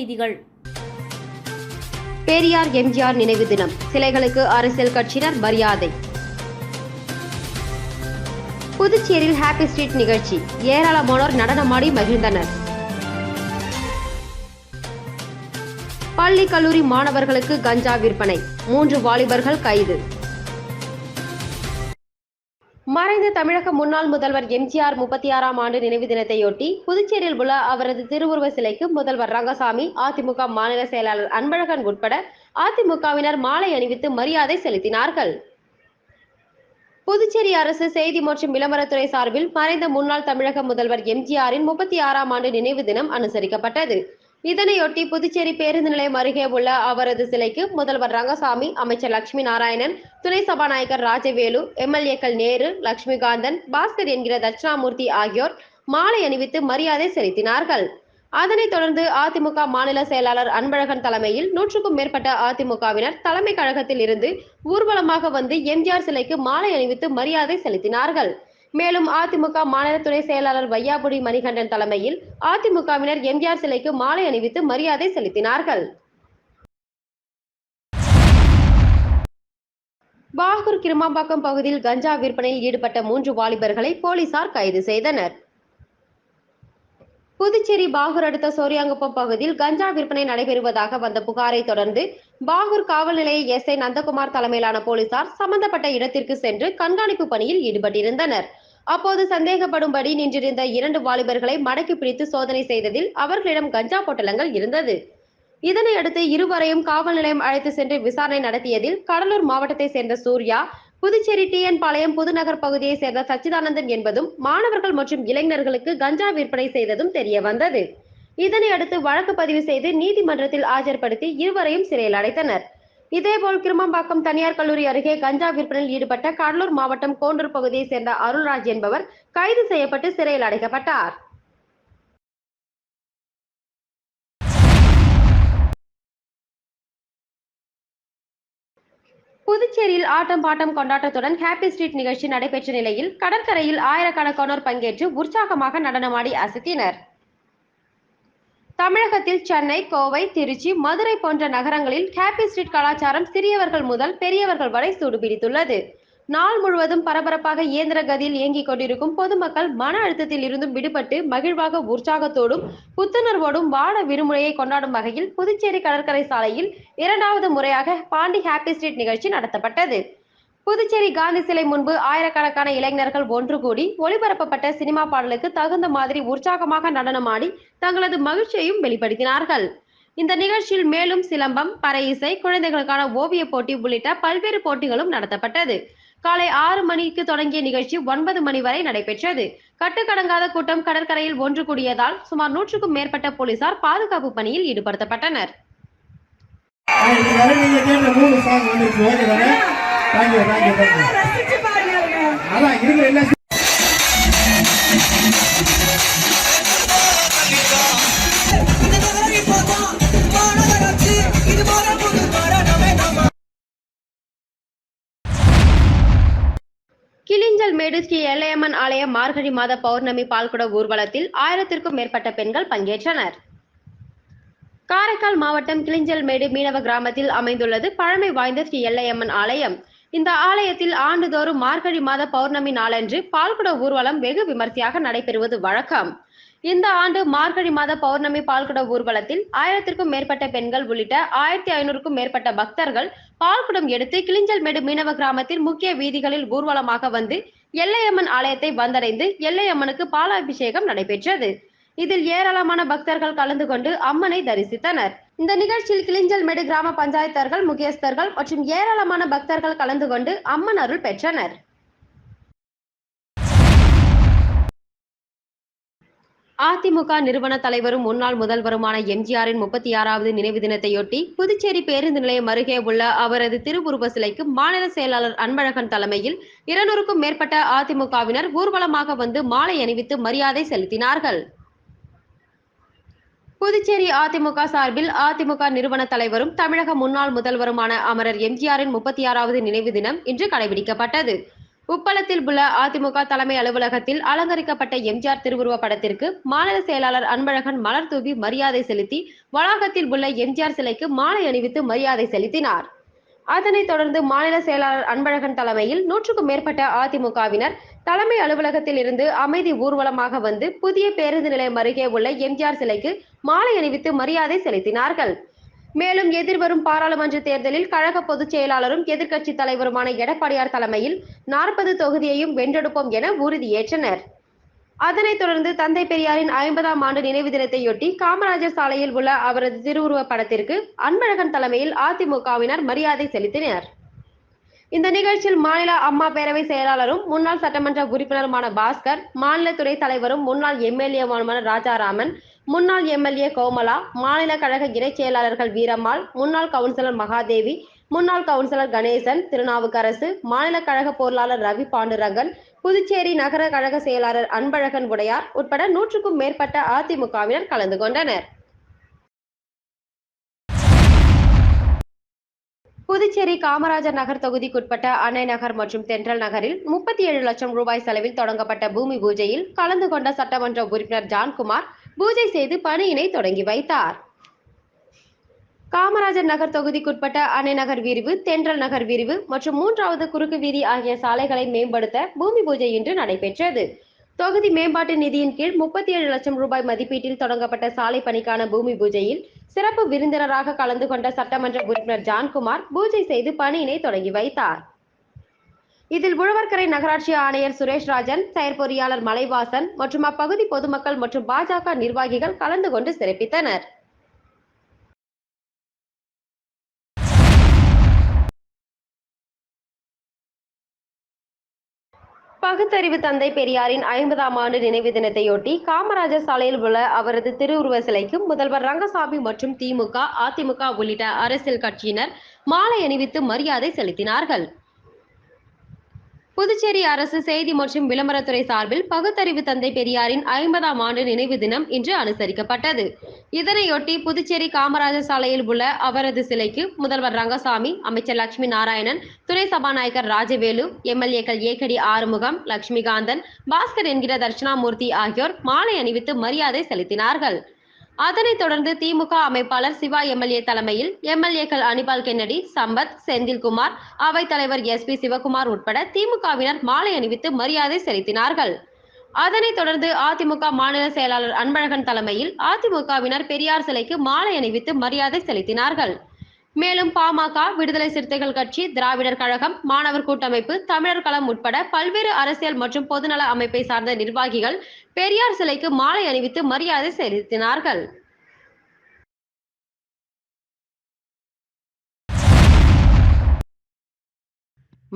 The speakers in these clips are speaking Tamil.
செய்திகள். பெரியார் எம்ஜிஆர் நினைவு தினம். சிலைகளுக்கு அரசியல் கட்சியினர் மரியாதை. புதுச்சேரியில் ஹாப்பி ஸ்ட்ரீட் நிகழ்ச்சி. ஏராளமானோர் நடனமாடி மகிழ்ந்தனர். பள்ளி கல்லூரி மாணவர்களுக்கு கஞ்சா விற்பனை. மூன்று வாலிபர்கள் கைது. மறைந்த தமிழக முன்னாள் முதல்வர் எம்ஜிஆர் முப்பத்தி ஆறாம் ஆண்டு நினைவு தினத்தையொட்டி புதுச்சேரியில் உள்ள அவரது திருவுருவ சிலைக்கு முதல்வர் ரங்கசாமி அதிமுக மாநில செயலாளர் அன்பழகன் உட்பட அதிமுகவினர் மாலை அணிவித்து மரியாதை செலுத்தினார்கள். புதுச்சேரி அரசு செய்தி மற்றும் விளம்பரத்துறை சார்பில் மறைந்த முன்னாள் தமிழக முதல்வர் எம்ஜிஆரின் முப்பத்தி ஆறாம் ஆண்டு நினைவு தினம் அனுசரிக்கப்பட்டது. இதனையொட்டி புதுச்சேரி பேருந்து நிலையம் அருகே உள்ள அவரது சிலைக்கு முதல்வர் ரங்கசாமி அமைச்சர் லட்சுமி நாராயணன் துணை சபாநாயகர் ராஜவேலு எம்எல்ஏக்கள் நேரு லட்சுமிகாந்தன் பாஸ்கர் என்கிற தட்சிணாமூர்த்தி ஆகியோர் மாலை அணிவித்து மரியாதை செலுத்தினார்கள். அதனைத் தொடர்ந்து அதிமுக மாநில செயலாளர் அன்பழகன் தலைமையில் நூற்றுக்கும் மேற்பட்ட அதிமுகவினர் தலைமை கழகத்தில் இருந்து ஊர்வலமாக வந்து எம்ஜிஆர் சிலைக்கு மாலை அணிவித்து மரியாதை செலுத்தினார்கள். மேலும் அதிமுக மாநில துணை செயலாளர் வையாபுடி மணிகண்டன் தலைமையில் அதிமுகவினர் எம்ஜிஆர் சிலைக்கு மாலை அணிவித்து மரியாதை செலுத்தினார்கள். பாகூர் கிருமாம்பாக்கம் பகுதியில் கஞ்சா விற்பனையில் ஈடுபட்ட மூன்று வாலிபர்களை போலீசார் கைது செய்தனர். புதுச்சேரி பாகூர் அடுத்த சோரியாங்குப்பம் பகுதியில் கஞ்சா விற்பனை நடைபெறுவதாக வந்த புகாரை தொடர்ந்து பாகூர் காவல் நிலைய எஸ்ஐ நந்தகுமார் தலைமையிலான போலீசார் சம்பந்தப்பட்ட இடத்திற்கு சென்று கண்காணிப்பு பணியில் ஈடுபட்டிருந்தனர். அப்போது சந்தேகப்படும்படி நின்றிருந்த இரண்டு வாலிபர்களை மடக்கி பிடித்து சோதனை செய்ததில் அவர்களிடம் கஞ்சா பொட்டலங்கள் இருந்தது. இதனையடுத்து இருவரையும் காவல் நிலையம் அழைத்து சென்று விசாரணை நடத்தியதில் கடலூர் மாவட்டத்தை சேர்ந்த சூர்யா புதுச்சேரி டிஎன் பாளையம் புதுநகர் பகுதியை சேர்ந்த சச்சிதானந்தன் என்பதும் மாணவர்கள் மற்றும் இளைஞர்களுக்கு கஞ்சா விற்பனை செய்ததும் தெரிய வந்தது. இதனை அடுத்து வழக்கு பதிவு செய்து நீதிமன்றத்தில் ஆஜர்படுத்தி இருவரையும் சிறையில் அடைத்தனர். இதேபோல் கிருமம்பாக்கம் தனியார் கல்லூரி அருகே கஞ்சா விற்பனையில் ஈடுபட்ட கடலூர் மாவட்டம் கோண்டூர் பகுதியை சேர்ந்த அருள்ராஜ் என்பவர் கைது செய்யப்பட்டு சிறையில் அடைக்கப்பட்டார். புதுச்சேரியில் ஆட்டம் பாட்டம் கொண்டாட்டத்துடன் ஹாப்பி ஸ்ட்ரீட் நிகழ்ச்சி நடைபெற்ற நிலையில் கடற்கரையில் ஆயிரக்கணக்கானோர் பங்கேற்று உற்சாகமாக நடனமாடி அசத்தினர். தமிழகத்தில் சென்னை கோவை திருச்சி மதுரை போன்ற நகரங்களில் ஹாப்பி ஸ்ட்ரீட் கலாச்சாரம் சிறியவர்கள் முதல் பெரியவர்கள் வரை சூடுபிடித்துள்ளது. நாள் முழுவதும் பரபரப்பாக இயந்திர கதியில் இயங்கிக் கொண்டிருக்கும் பொதுமக்கள் மன அழுத்தத்தில் இருந்தும் விடுபட்டு மகிழ்வாக உற்சாகத்தோடும் புத்துணர்வோடும் வாட விடுமுறையை கொண்டாடும் வகையில் புதுச்சேரி கடற்கரை சாலையில் இரண்டாவது முறையாக பாண்டி ஹாப்பி ஸ்ட்ரீட் நிகழ்ச்சி நடத்தப்பட்டது. புதுச்சேரி காந்தி சிலை முன்பு ஆயிரக்கணக்கான இளைஞர்கள் ஒன்று கூடி ஒளிபரப்பப்பட்ட சினிமா பாடலுக்கு தகுந்த மாதிரி உற்சாகமாக நடனமாடி தங்களது மகிழ்ச்சியையும் வெளிப்படுத்தினார்கள். இந்த நிகழ்ச்சியில் மேலும் சிலம்பம் பறை இசை குழந்தைகளுக்கான ஓவிய போட்டி உள்ளிட்ட பல்வேறு போட்டிகளும் நடத்தப்பட்டது. காலை ஆறு மணிக்கு தொடங்கிய நிகழ்ச்சி ஒன்பது மணி வரை நடைபெற்றது. கட்டுக்கடங்காத கூட்டம் கடற்கரையில் ஒன்று கூடியதால் சுமார் நூற்றுக்கும் மேற்பட்ட போலீசார் பாதுகாப்பு பணியில் ஈடுபடுத்தப்பட்டனர். நீங்க கேட்ட மேடு ஸ்ரீ எல்லையம்மன் ஆலய மார்கழி மாத பௌர்ணமி பால்குட ஊர்வலத்தில் ஆயிரத்திற்கும் மேற்பட்ட பெண்கள் பங்கேற்றனர். காரைக்கால் மாவட்டம் கிளிஞ்சல்மேடு மீனவ கிராமத்தில் அமைந்துள்ளது பழமை வாய்ந்த ஸ்ரீ எல்லையம்மன் ஆலயம். இந்த ஆலயத்தில் ஆண்டுதோறும் மார்கழி மாத பௌர்ணமி நாளன்று பால்குட ஊர்வலம் வெகு விமர்சையாக நடைபெறுவது வழக்கம். இந்த ஆண்டு மார்கழி மாத பௌர்ணமி பால்குட ஊர்வலத்தில் ஆயிரத்திற்கும் மேற்பட்ட பெண்கள் உள்ளிட்ட ஆயிரத்தி ஐநூறுக்கும் மேற்பட்ட பக்தர்கள் பால்குடம் எடுத்து கிளிஞ்சல்மேடு மீனவ கிராமத்தில் முக்கிய வீதிகளில் ஊர்வலமாக வந்து எல்லையம்மன் ஆலயத்தை வந்தடைந்து எல்லையம்மனுக்கு பாலாபிஷேகம் நடைபெற்றது. இதில் ஏராளமான பக்தர்கள் கலந்து கொண்டு அம்மனை தரிசித்தனர். இந்த நிகழ்ச்சியில் கிளிஞ்சல்மேடு கிராம பஞ்சாயத்தர்கள் முக்கியஸ்தர்கள் மற்றும் ஏராளமான பக்தர்கள் கலந்து கொண்டு அம்மன் அருள் பெற்றனர். அதிமுக நிறுவன தலைவரும் முன்னாள் முதல்வருமான எம்ஜிஆரின் முப்பத்தி ஆறாவது நினைவு தினத்தையொட்டி புதுச்சேரி பேருந்து நிலையம் அருகே உள்ள அவரது திருவுருவ சிலைக்கு மாநில செயலாளர் அன்பழகன் தலைமையில் இருநூறுக்கும் மேற்பட்ட அதிமுகவினர் ஊர்வலமாக வந்து மாலை அணிவித்து மரியாதை செலுத்தினார்கள். புதுச்சேரி அதிமுக சார்பில் அதிமுக நிறுவன தலைவரும் தமிழக முன்னாள் முதல்வருமான அமரர் எம்ஜிஆரின் முப்பத்தி ஆறாவது நினைவு தினம் இன்று கடைபிடிக்கப்பட்டது. உப்பளத்தில் உள்ள அதிமுக தலைமை அலுவலகத்தில் அலங்கரிக்கப்பட்ட எம்ஜிஆர் திருவுருவ படத்திற்கு மாநில செயலாளர் அன்பழகன் மலர் தூவி மரியாதை செலுத்தி வளாகத்தில் உள்ள எம்ஜிஆர் சிலைக்கு மாலை அணிவித்து மரியாதை செலுத்தினார். அதனைத் தொடர்ந்து மாநில செயலாளர் அன்பழகன் தலைமையில் நூற்றுக்கும் மேற்பட்ட அதிமுகவினர் தலைமை அலுவலகத்தில் இருந்து அமைதி ஊர்வலமாக வந்து புதிய பேருந்து நிலையம் அருகே உள்ள எம்ஜிஆர் சிலைக்கு மாலை அணிவித்து மரியாதை செலுத்தினார்கள். மேலும் எதிர்வரும் பாராளுமன்ற தேர்தலில் கழக பொதுச் செயலாளரும் எதிர்க்கட்சி தலைவருமான எடப்பாடியார் தலைமையில் நாற்பது தொகுதியையும் வென்றெடுப்போம் என உறுதியேற்றனர். அதனைத் தொடர்ந்து தந்தை பெரியாரின் ஐம்பதாம் ஆண்டு நினைவு தினத்தையொட்டி காமராஜர் சாலையில் உள்ள அவரது திருவுருவப் படத்திற்கு அன்பழகன் தலைமையில் அதிமுகவினர் மரியாதை செலுத்தினர். இந்த நிகழ்ச்சியில் மாநில அம்மா பேரவை செயலாளரும் முன்னாள் சட்டமன்ற உறுப்பினருமான பாஸ்கர் மாநில துறை தலைவரும் முன்னாள் எம்எல்ஏவுமான ராஜாராமன் முன்னாள் எம்எல்ஏ கோமலா மாநில கழக இணைச் செயலாளர்கள் வீரம்மாள் முன்னாள் கவுன்சிலர் மகாதேவி முன்னாள் கவுன்சிலர் கணேசன் திருநாவுக்கரசு மாநில கழக பொருளாளர் ரவி பாண்டுரங்கன் புதுச்சேரி நகர கழக செயலாளர் அன்பழகன் உடையார் உட்பட நூற்றுக்கும் மேற்பட்ட அதிமுகவினர் கலந்து கொண்டனர். புதுச்சேரி காமராஜர் நகர் தொகுதிக்குட்பட்ட அன்னை நகர் மற்றும் தென்றல் நகரில் முப்பத்தி ஏழு லட்சம் ரூபாய் செலவில் தொடங்கப்பட்ட பூமி பூஜையில் கலந்து கொண்ட சட்டமன்ற உறுப்பினர் ஜான்குமார் பூஜை செய்து பணியினை தொடங்கி வைத்தார். காமராஜர் நகர் தொகுதிக்குட்பட்ட அன்னை நகர் விரிவு தென்றல் நகர் விரிவு மற்றும் மூன்றாவது குறுக்கு வீதி ஆகிய சாலைகளை மேம்படுத்த பூமி பூஜை இன்று நடைபெற்றது. தொகுதி மேம்பாட்டு நிதியின் கீழ் முப்பத்தி ஏழு லட்சம் ரூபாய் மதிப்பீட்டில் தொடங்கப்பட்ட சாலை பணிக்கான பூமி பூஜையில் சிறப்பு விருந்தினராக கலந்து கொண்ட சட்டமன்ற உறுப்பினர் ஜான்குமார் பூஜை செய்து பணியினை தொடங்கி வைத்தார். இதில் உழவர்கரை நகராட்சி ஆணையர் சுரேஷ் ராஜன் செயற்பொறியாளர் மலைவாசன் மற்றும் அப்பகுதி பொதுமக்கள் மற்றும் பாஜக நிர்வாகிகள் கலந்து கொண்டு சிறப்பித்தனர். பகுத்தறிவு தந்தை பெரியாரின் ஐம்பதாம் ஆண்டு நினைவு தினத்தையொட்டி காமராஜர் சாலையில் உள்ள அவரது திருவுருவ சிலைக்கு முதல்வர் ரங்கசாமி மற்றும் திமுக அதிமுக உள்ளிட்ட அரசியல் கட்சியினர் மாலை அணிவித்து மரியாதை செலுத்தினார்கள். புதுச்சேரி அரசு செய்தி மற்றும் விளம்பரத்துறை சார்பில் பகுத்தறிவு தந்தை பெரியாரின் ஐம்பதாம் ஆண்டு நினைவு தினம் இன்று அனுசரிக்கப்பட்டது. இதனையொட்டி புதுச்சேரி காமராஜர் சாலையில் உள்ள அவரது சிலைக்கு முதல்வர் ரங்கசாமி அமைச்சர் லட்சுமி நாராயணன் துணை சபாநாயகர் ராஜவேலு எம்எல்ஏக்கள் ஏகடி ஆறுமுகம் லட்சுமிகாந்தன் பாஸ்கர் என்கிற தர்ஷனாமூர்த்தி ஆகியோர் மாலை அணிவித்து மரியாதை செலுத்தினார்கள். அதனைத் தொடர்ந்து திமுக அமைப்பாளர் சிவா எம்எல்ஏ தலைமையில் எம்எல்ஏக்கள் அனிபால் கென்னடி சம்பத் செந்தில்குமார் அவைத் தலைவர் எஸ் பி சிவகுமார் உட்பட திமுகவினர் மாலை அணிவித்து மரியாதை செலுத்தினார்கள். அதனைத் தொடர்ந்து அதிமுக மாநில செயலாளர் அன்பழகன் தலைமையில் அதிமுகவினர் பெரியார் சிலைக்கு மாலை அணிவித்து மரியாதை செலுத்தினார்கள். மேலும் பாமக விடுதலை சிறுத்தைகள் கட்சி திராவிடர் கழகம் மாணவர் கூட்டமைப்பு தமிழர் களம் உட்பட பல்வேறு அரசியல் மற்றும் பொதுநல அமைப்பை சார்ந்த நிர்வாகிகள் பெரியார் சிலைக்கு மாலை அணிவித்து மரியாதை செலுத்தினார்கள்.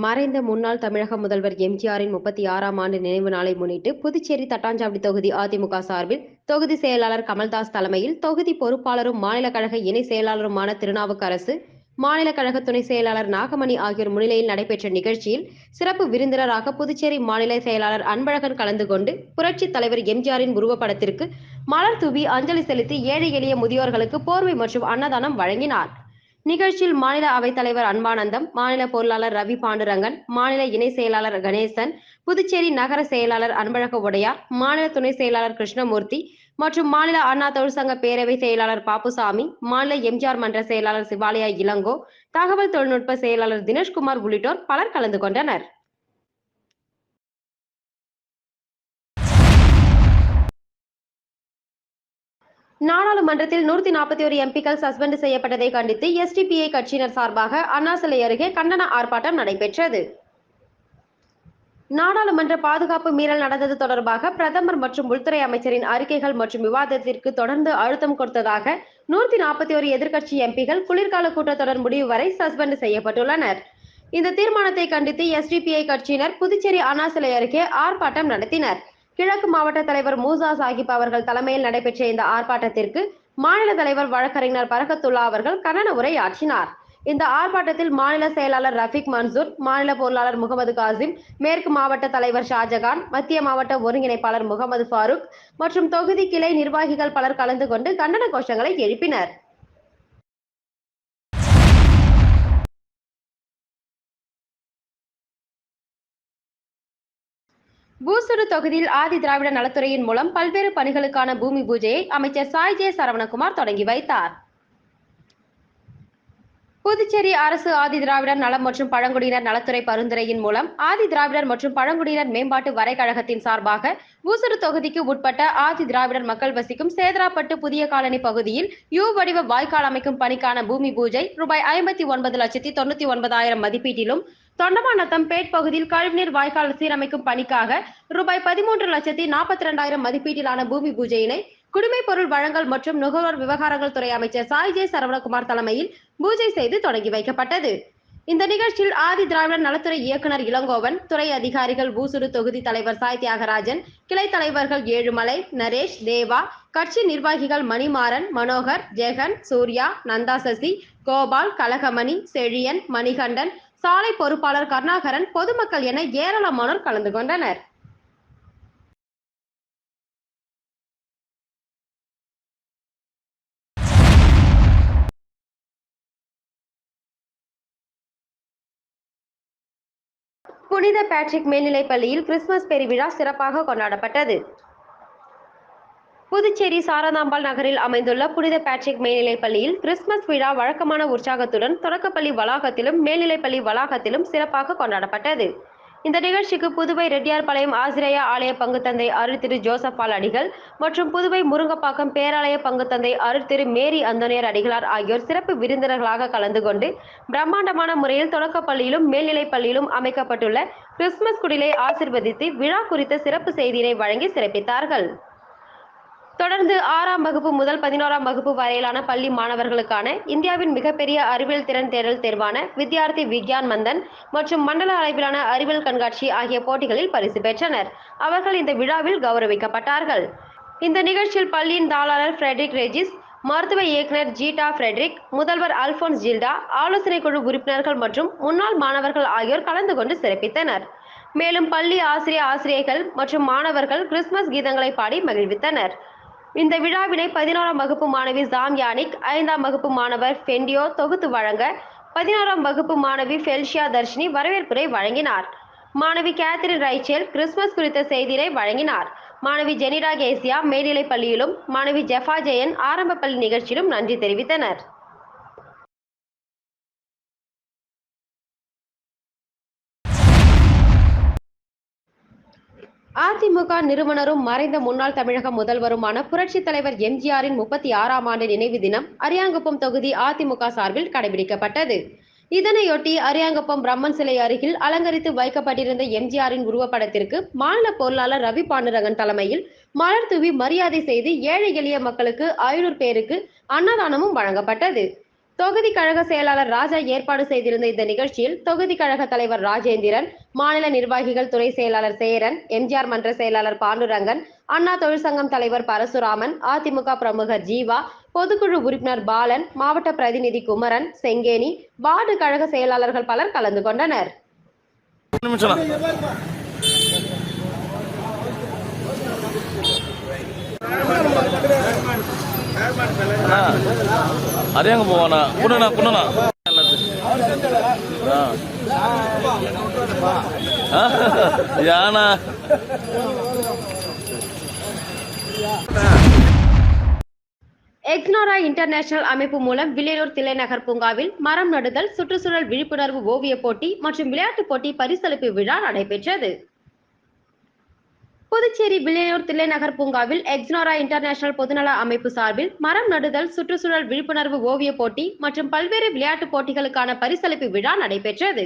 மறைந்த முன்னாள் தமிழக முதல்வர் எம்ஜிஆரின் முப்பத்தி ஆறாம் ஆண்டு நினைவு நாளை முன்னிட்டு புதுச்சேரி தட்டாஞ்சாவடி தொகுதி அதிமுக சார்பில் தொகுதி செயலாளர் கமல்தாஸ் தலைமையில் தொகுதி பொறுப்பாளரும் மாநில கழக இணை செயலாளருமான திருநாவுக்கரசு மாநில கழக துணை செயலாளர் நாகமணி ஆகியோர் முன்னிலையில் நடைபெற்ற நிகழ்ச்சியில் சிறப்பு விருந்தினராக புதுச்சேரி மாநில செயலாளர் அன்பழகன் கலந்து கொண்டு புரட்சித் தலைவர் எம்ஜிஆரின் உருவப்படத்திற்கு மலர் தூவி அஞ்சலி செலுத்தி ஏழை எளிய முதியோர்களுக்கு போர்வை மற்றும் அன்னதானம் வழங்கினார். நிகழ்ச்சியில் மாநில அவைத்தலைவர் அன்பானந்தம் மாநில பொருளாளர் ரவி பாண்டுரங்கன் மாநில இணை செயலாளர் கணேசன் புதுச்சேரி நகர செயலாளர் அன்பழக உடையார் மாநில துணை செயலாளர் கிருஷ்ணமூர்த்தி மற்றும் மாநில அண்ணா தொழிற்சங்க பேரவை செயலாளர் பாப்புசாமி மாநில எம்ஜிஆர் மன்ற செயலாளர் சிவாலயா இளங்கோ தகவல் தொழில்நுட்ப செயலாளர் தினேஷ்குமார் உள்ளிட்டோர் பலர் கலந்து கொண்டனர். நாடாளுமன்றத்தில் நூற்றி நாற்பத்தி ஒரு எம்பிக்கள் சஸ்பெண்ட் செய்யப்பட்டதை கண்டித்து எஸ்டிபிஐ கட்சியினர் சார்பாக அண்ணா சிலை அருகே கண்டன ஆர்ப்பாட்டம் நடைபெற்றது. நாடாளுமன்ற பாதுகாப்பு மீறல் நடந்தது தொடர்பாக பிரதமர் மற்றும் உள்துறை அமைச்சரின் அறிக்கைகள் மற்றும் விவாதத்திற்கு தொடர்ந்து அழுத்தம் கொடுத்ததாக நூற்றி நாற்பத்தி ஒரு எதிர்க்கட்சி எம்பிகள் குளிர்கால கூட்டத்தொடர் முடிவு வரை சஸ்பெண்ட் செய்யப்பட்டுள்ளனர். இந்த தீர்மானத்தை கண்டித்து எஸ்டிபிஐ கட்சியினர் புதுச்சேரி அண்ணா சிலை அருகே ஆர்ப்பாட்டம் நடத்தினர். கிழக்கு மாவட்ட தலைவர் மூசா சாஹிப் அவர்கள் தலைமையில் நடைபெற்ற இந்த ஆர்ப்பாட்டத்திற்கு மாநில தலைவர் வழக்கறிஞர் பரகத்துல்லா அவர்கள் கண்டன உரையாற்றினார். இந்த ஆர்ப்பாட்டத்தில் மாநில செயலாளர் ரஃபிக் மன்சூர் மாநில பொருளாளர் முகமது காசிம் மேற்கு மாவட்ட தலைவர் ஷாஜகான் மத்திய மாவட்ட ஒருங்கிணைப்பாளர் முகமது ஃபாரூக் மற்றும் தொகுதி கிளை நிர்வாகிகள் பலர் கலந்து கொண்டு கண்டன கோஷங்களை எழுப்பினர். பூசூரு தொகுதியில் ஆதி திராவிட நலத்துறையின் மூலம் பல்வேறு பணிகளுக்கான பூமி பூஜையை அமைச்சர் சாய் ஜே சரவணகுமார் தொடங்கி வைத்தார். புதுச்சேரி அரசு ஆதி திராவிடர் நலம் மற்றும் பழங்குடியினர் நலத்துறை பரிந்துரையின் மூலம் ஆதி திராவிடர் மற்றும் பழங்குடியினர் மேம்பாட்டு வரைகழகத்தின் சார்பாக ஊசுறு தொகுதிக்கு உட்பட்ட ஆதி திராவிடர் மக்கள் வசிக்கும் சேதராப்பட்டு புதிய காலனி பகுதியில் யூ வடிவ வாய்க்கால் அமைக்கும் பணிக்கான பூமி பூஜை ரூபாய் ஐம்பத்தி ஒன்பது லட்சத்தி தொண்ணூத்தி ஒன்பதாயிரம் மதிப்பீட்டிலும் தொண்டமாநத்தம் பேட் பகுதியில் கழிவுநீர் வாய்க்கால் சீரமைக்கும் பணிக்காக ரூபாய் பதிமூன்று லட்சத்தி நாற்பத்தி ரெண்டாயிரம் மதிப்பீட்டிலான பூமி பூஜையினை குடிமைப் பொருள் வழங்கல் மற்றும் நுகர்வோர் விவகாரங்கள் துறை அமைச்சர் சாய் ஜே சரவணகுமார் தலைமையில் பூஜை செய்து தொடங்கி வைக்கப்பட்டது. இந்த நிகழ்ச்சியில் ஆதி திராவிடர் நலத்துறை இயக்குனர் இளங்கோவன் துறை அதிகாரிகள் பூசுடு தொகுதி தலைவர் சாய் தியாகராஜன் கிளை தலைவர்கள் ஏழுமலை நரேஷ் தேவா கட்சி நிர்வாகிகள் மணிமாறன் மனோகர் ஜெகன் சூர்யா நந்தா சசி கோபால் கலகமணி செழியன் மணிகண்டன் சாலை பொறுப்பாளர் கருணாகரன் பொதுமக்கள் என ஏராளமானோர் கலந்து கொண்டனர். புனித பேட்ரிக் மேல்நிலைப் பள்ளியில் கிறிஸ்துமஸ் பெருவிழா சிறப்பாக கொண்டாடப்பட்டது. புதுச்சேரி சாரதாம்பாள் நகரில் அமைந்துள்ள புனித பேட்ரிக் மேல்நிலைப் பள்ளியில் கிறிஸ்துமஸ் விழா வழக்கமான உற்சாகத்துடன் தொடக்கப்பள்ளி வளாகத்திலும் மேல்நிலைப்பள்ளி வளாகத்திலும் சிறப்பாக கொண்டாடப்பட்டது. இந்த நிகழ்ச்சிக்கு புதுவை ரெட்டியார்பாளையம் ஆசிரியா ஆலய பங்குத்தந்தை அருள் திரு ஜோசப் பால் அடிகள் மற்றும் புதுவை முருங்கப்பாக்கம் பேராலய பங்குத்தந்தை அருள் திரு மேரி அந்தோனியர் அடிகளார் ஆகியோர் சிறப்பு விருந்தினர்களாக கலந்து கொண்டு பிரம்மாண்டமான முறையில் தொடக்கப்பள்ளியிலும் மேல்நிலைப் பள்ளியிலும் அமைக்கப்பட்டுள்ள கிறிஸ்துமஸ் குடிலை ஆசிர்வதித்து விழா குறித்த சிறப்பு செய்தியினை வழங்கி சிறப்பித்தார்கள். தொடர்ந்து ஆறாம் வகுப்பு முதல் பதினோராம் வகுப்பு வரையிலான பள்ளி மாணவர்களுக்கான இந்தியாவின் மிகப்பெரிய அறிவியல் திறன் தேடல் தேர்வான வித்யார்த்தி விக்யான் மந்தன் மற்றும் மண்டல அளவிலான அறிவியல் கண்காட்சி ஆகிய போட்டிகளில் பரிசு பெற்றனர். அவர்கள் இந்த விழாவில் கௌரவிக்கப்பட்டார்கள். இந்த நிகழ்ச்சியில் பள்ளியின் தாளாளர் ஃப்ரெட்ரிக் ரெஜிஸ் மருத்துவ இயக்குனர் ஜீட்டா ஃப்ரெட்ரிக் முதல்வர் அல்போன்ஸ் ஜில்டா ஆலோசனை குழு உறுப்பினர்கள் மற்றும் முன்னாள் மாணவர்கள் ஆகியோர் கலந்து கொண்டு சிறப்பித்தனர். மேலும் பள்ளி ஆசிரிய ஆசிரியர்கள் மற்றும் மாணவர்கள் கிறிஸ்துமஸ் கீதங்களை பாடி மகிழ்வித்தனர். இந்த விழாவினை பதினோராம் வகுப்பு மாணவி ஜாம் யானிக் ஐந்தாம் வகுப்பு மாணவர் ஃபெண்டியோ தொகுத்து வழங்க பதினோராம் வகுப்பு மாணவி ஃபெல்ஷியா தர்ஷினி வரவேற்புரை வழங்கினார். மாணவி கேத்ரின் ரைச்சேல் கிறிஸ்துமஸ் குறித்த செய்தியை வழங்கினார். மாணவி ஜெனிடா கேசியா மேல்நிலைப் பள்ளியிலும் மாணவி ஜெஃபா ஜெயன் ஆரம்ப பள்ளி நிகழ்ச்சியிலும் நன்றி தெரிவித்தனர். அதிமுக நிறுவனரும் மறைந்த முன்னாள் தமிழக முதல்வருமான புரட்சித் தலைவர் எம்ஜிஆரின் முப்பத்தி ஆறாம் ஆண்டு நினைவு தினம் அரியாங்குப்பம் தொகுதி அதிமுக சார்பில் கடைபிடிக்கப்பட்டது. இதனையொட்டி அரியாங்குப்பம் பிரம்மன் சிலை அருகில் அலங்கரித்து வைக்கப்பட்டிருந்த எம்ஜிஆரின் உருவப்படத்திற்கு மாநில பொருளாளர் ரவி பாண்டுரங்கன் தலைமையில் மலர் தூவி மரியாதை செய்து ஏழை எளிய மக்களுக்கு ஐநூறு பேருக்கு அன்னதானமும் வழங்கப்பட்டது. தொகுதி கழக செயலாளர் ராஜா ஏற்பாடு செய்திருந்த இந்த நிகழ்ச்சியில் தொகுதி கழக தலைவர் ராஜேந்திரன் மாநில நிர்வாகிகள் துறை செயலாளர் சேரன் எம்ஜிஆர் மன்ற செயலாளர் பாண்டுரங்கன் அண்ணா தொழிற்சங்கம் தலைவர் பரசுராமன் அதிமுக பிரமுகர் ஜீவா பொதுக்குழு உறுப்பினர் பாலன் மாவட்ட பிரதிநிதி குமரன் செங்கேனி வார்டு கழக செயலாளர்கள் பலர் கலந்து கொண்டனர். அது நிமிஷம் போவானா? குண்ணா குண்ணா யானா? எக்னோரா இன்டர்நேஷனல் அமைப்பு மூலம் வில்லியனூர் தில்லைநகர் பூங்காவில் மரம் நடுதல் சுற்றுச்சூழல் விழிப்புணர்வு ஓவியப் போட்டி மற்றும் விளையாட்டுப் போட்டி பரிசளிப்பு விழா நடைபெற்றது. புதுச்சேரி வில்லியனூர் தில்லைநகர் பூங்காவில் எக்ஸ்னோரா இன்டர்நேஷனல் பொதுநல அமைப்பு சார்பில் மரம் நடுதல் சுற்றுச்சூழல் விழிப்புணர்வு ஓவியப் போட்டி மற்றும் பல்வேறு விளையாட்டுப் போட்டிகளுக்கான பரிசளிப்பு விழா நடைபெற்றது.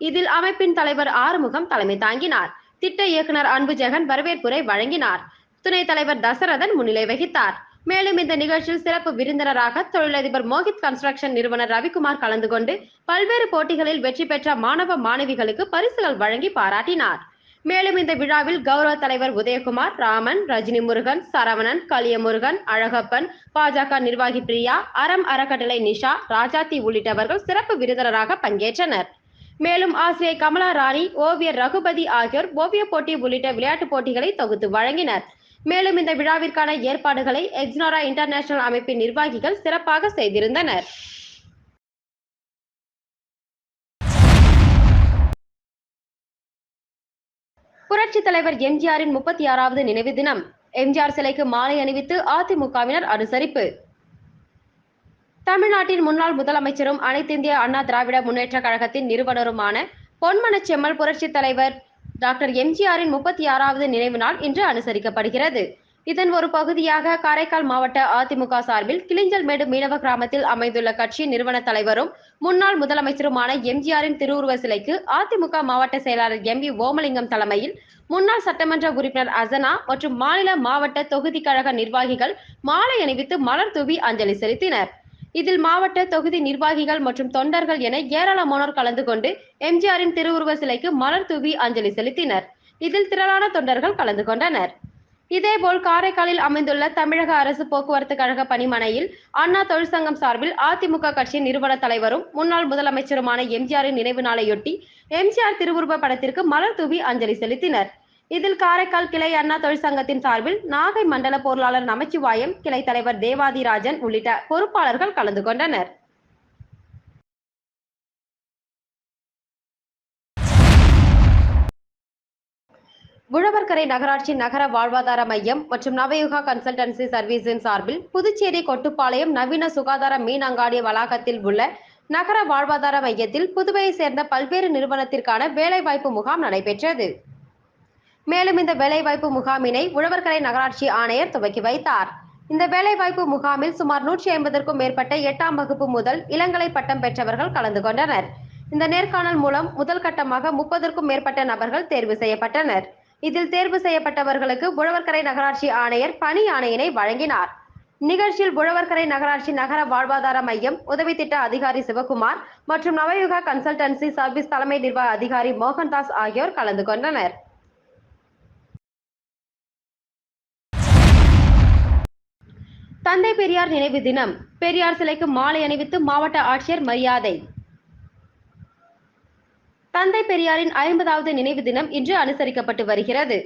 இதில் அமைப்பின் தலைவர் ஆறுமுகம் தலைமை தாங்கினார். திட்ட இயக்குனர் அன்பு ஜெகன் வரவேற்புரை வழங்கினார். துணைத் தலைவர் தசரதன் முன்னிலை வகித்தார். மேலும் இந்த நிகழ்ச்சியில் சிறப்பு விருந்தினராக தொழிலதிபர் மோகித் கன்ஸ்ட்ரக்ஷன் நிறுவனர் ரவிக்குமார் கலந்து கொண்டு பல்வேறு போட்டிகளில் வெற்றி பெற்ற மாணவ மாணவிகளுக்கு பரிசுகள் வழங்கி பாராட்டினார். மேலும் இந்த விழாவில் கௌரவ தலைவர் உதயகுமார் ராமன் ரஜினி முருகன் சரவணன் கலியமுருகன் அழகப்பன் பாஜக நிர்வாகி பிரியா அறம் அறக்கட்டளை நிஷா ராஜாத்தி உள்ளிட்டவர்கள் சிறப்பு விருந்தினராக பங்கேற்றனர். மேலும் ஆசிரியை கமலா ராணி ஓவியர் ரகுபதி ஆகியோர் ஓவியப் போட்டி உள்ளிட்ட விளையாட்டுப் போட்டிகளை தொகுத்து வழங்கினர். மேலும் இந்த விழாவிற்கான ஏற்பாடுகளை எக்ஸ்னோரா இன்டர்நேஷனல் அமைப்பின் நிர்வாகிகள் சிறப்பாக செய்திருந்தனர். புரட்சி தலைவர் எம்ஜிஆரின் முப்பத்தி ஆறாவது நினைவு தினம். எம்ஜிஆர் சிலைக்கு மாலை அணிவித்து அதிமுகவினர் அனுசரிப்பு. தமிழ்நாட்டின் முன்னாள் முதலமைச்சரும் அனைத்திந்திய அண்ணா திராவிட முன்னேற்ற கழகத்தின் நிறுவனருமான பொன்மனச்செம்மல் புரட்சி தலைவர் டாக்டர் எம்ஜிஆரின் முப்பத்தி ஆறாவது நினைவு நாள் இன்று அனுசரிக்கப்படுகிறது. இதன் ஒரு பகுதியாக காரைக்கால் மாவட்ட அதிமுக சார்பில் கிளிஞ்சல்மேடு மீனவ கிராமத்தில் அமைந்துள்ள கட்சியின் நிறுவன தலைவரும் முன்னாள் முதலமைச்சருமான எம்ஜிஆரின் திருவுருவ சிலைக்கு அதிமுக மாவட்ட செயலாளர் எம் வி ஓமலிங்கம் தலைமையில் முன்னாள் சட்டமன்ற உறுப்பினர் அசனா மற்றும் மாநில மாவட்ட தொகுதி கழக நிர்வாகிகள் மாலை அணிவித்து மலர் தூவி அஞ்சலி செலுத்தினர். இதில் மாவட்ட தொகுதி நிர்வாகிகள் மற்றும் தொண்டர்கள் என ஏராளமானோர் கலந்து கொண்டு எம்ஜிஆரின் திருவுருவ சிலைக்கு மலர் தூவி அஞ்சலி செலுத்தினர். இதில் திரளான தொண்டர்கள் கலந்து கொண்டனர். இதேபோல் காரைக்காலில் அமைந்துள்ள தமிழக அரசு போக்குவரத்து கழக பணிமனையில் அண்ணா தொழிற்சங்கம் சார்பில் அதிமுக கட்சியின் நிறுவன தலைவரும் முன்னாள் முதலமைச்சருமான எம்ஜிஆரின் நினைவு நாளையொட்டி எம்ஜிஆர் திருவுருவ படத்திற்கு மலர் தூவி அஞ்சலி செலுத்தினர். இதில் காரைக்கால் கிளை அண்ணா தொழிற்சங்கத்தின் சார்பில் நாகை மண்டல பொருளாளர் நமச்சிவாயம் கிளை தலைவர் தேவாதிராஜன் உள்ளிட்ட பொறுப்பாளர்கள் கலந்து கொண்டனர். உழவர்கரை நகராட்சி நகர வாழ்வாதார மையம் மற்றும் நவயுகா கன்சல்டன்சி சர்வீஸின் சார்பில் புதுச்சேரி கொட்டுப்பாளையம் நவீன சுகாதார மீன் அங்காடி வளாகத்தில் உள்ள நகர வாழ்வாதார மையத்தில் புதுவையை சேர்ந்த பல்வேறு நிறுவனத்திற்கான வேலைவாய்ப்பு முகாம் நடைபெற்றது. மேலும் இந்த வேலைவாய்ப்பு முகாமினை உழவர்கரை நகராட்சி ஆணையர் துவக்கி வைத்தார். இந்த வேலைவாய்ப்பு முகாமில் சுமார் நூற்றி ஐம்பதற்கும் மேற்பட்ட எட்டாம் வகுப்பு முதல் இளங்கலை பட்டம் பெற்றவர்கள் கலந்து கொண்டனர். இந்த நேர்காணல் மூலம் முதல் கட்டமாக முப்பதற்கும் மேற்பட்ட நபர்கள் தேர்வு செய்யப்பட்டனர். இதில் தேர்வு செய்யப்பட்டவர்களுக்கு உழவர்கரை நகராட்சி ஆணையர் பணி ஆணையினை வழங்கினார். நிகழ்ச்சியில் உழவர்கரை நகராட்சி நகர வாழ்வாதார மையம் உதவி திட்ட அதிகாரி சிவகுமார் மற்றும் நவயுகா கன்சல்டன்சி சர்வீஸ் தலைமை நிர்வாக அதிகாரி மோகன்தாஸ் ஆகியோர் கலந்து கொண்டனர். தந்தை பெரியார் நினைவு தினம். பெரியார் சிலைக்கு மாலை அணிவித்து மாவட்ட ஆட்சியர் மரியாதை. தந்தை பெரியாரின் ஐம்பதாவது நினைவு தினம் இன்று அனுசரிக்கப்பட்டு வருகிறது.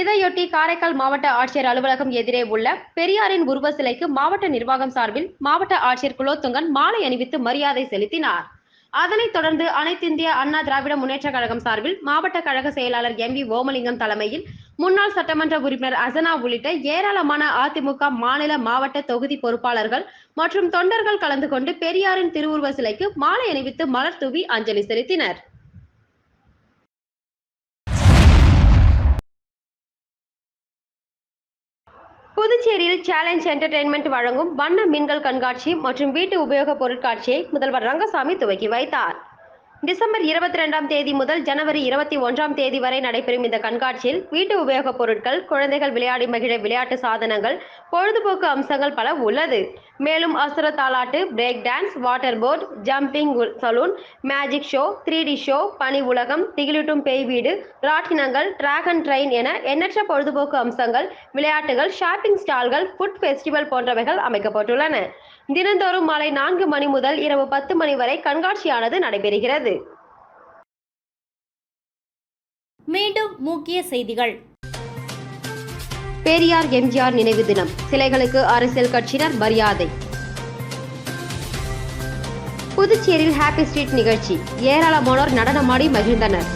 இதையொட்டி காரைக்கால் மாவட்ட ஆட்சியர் அலுவலகம் எதிரே உள்ள பெரியாரின் உருவ சிலைக்கு மாவட்ட நிர்வாகம் சார்பில் மாவட்ட ஆட்சியர் குலோத்துங்கன் மாலை அணிவித்து மரியாதை செலுத்தினார். அதனைத் தொடர்ந்து அனைத்திந்திய அண்ணா திராவிட முன்னேற்ற கழகம் சார்பில் மாவட்ட கழக செயலாளர் எம் வி ஓமலிங்கம் தலைமையில் முன்னாள் சட்டமன்ற உறுப்பினர் அசனா உள்ளிட்ட ஏராளமான அதிமுக மாநில மாவட்ட தொகுதி பொறுப்பாளர்கள் மற்றும் தொண்டர்கள் கலந்து கொண்டு பெரியாரின் திருவுருவ சிலைக்கு மாலை அணிவித்து மலர் தூவி அஞ்சலி செலுத்தினர். புதுச்சேரியில் சேலஞ்ச் என்டர்டைன்மெண்ட் வழங்கும் வண்ண மீன்கள் கண்காட்சி மற்றும் வீட்டு உபயோகப் பொருட்காட்சியை முதல்வர் ரங்கசாமி துவக்கி வைத்தார். டிசம்பர் இருபத்தி ரெண்டாம் தேதி முதல் ஜனவரி இருபத்தி ஒன்றாம் தேதி வரை நடைபெறும் இந்த கண்காட்சியில் வீட்டு உபயோகப் பொருட்கள் குழந்தைகள் விளையாடி மகிழ விளையாட்டு சாதனங்கள் பொழுதுபோக்கு அம்சங்கள் பல உள்ளது. மேலும் அசுர தாலாட்டு break dance water board jumping saloon magic show three D show பனி உலகம் திகிலூட்டும் பேய் வீடு ராட்டினங்கள் டிராகன் ட்ரெயின் என எண்ணற்ற பொழுதுபோக்கு அம்சங்கள் விளையாட்டுகள் ஷாப்பிங் ஸ்டால்கள் ஃபுட் ஃபெஸ்டிவல் போன்றவைகள் அமைக்கப்பட்டுள்ளன. தினந்தோறும் மாலை நான்கு மணி முதல் இரவு பத்து மணி வரை கண்காட்சியானது நடைபெறுகிறது. மீண்டும் முக்கிய செய்திகள். பெரியார் எம்ஜிஆர் நினைவு தினம். சிலைகளுக்கு அரசியல் கட்சியினர் மரியாதை. புதுச்சேரியில் ஹாப்பி ஸ்ட்ரீட் நிகழ்ச்சி. ஏராளமானோர் நடனமாடி மகிழ்ந்தனர்.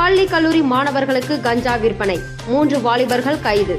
பள்ளி கல்லூரி மாணவர்களுக்கு கஞ்சா விற்பனை. மூன்று வாலிபர்கள் கைது.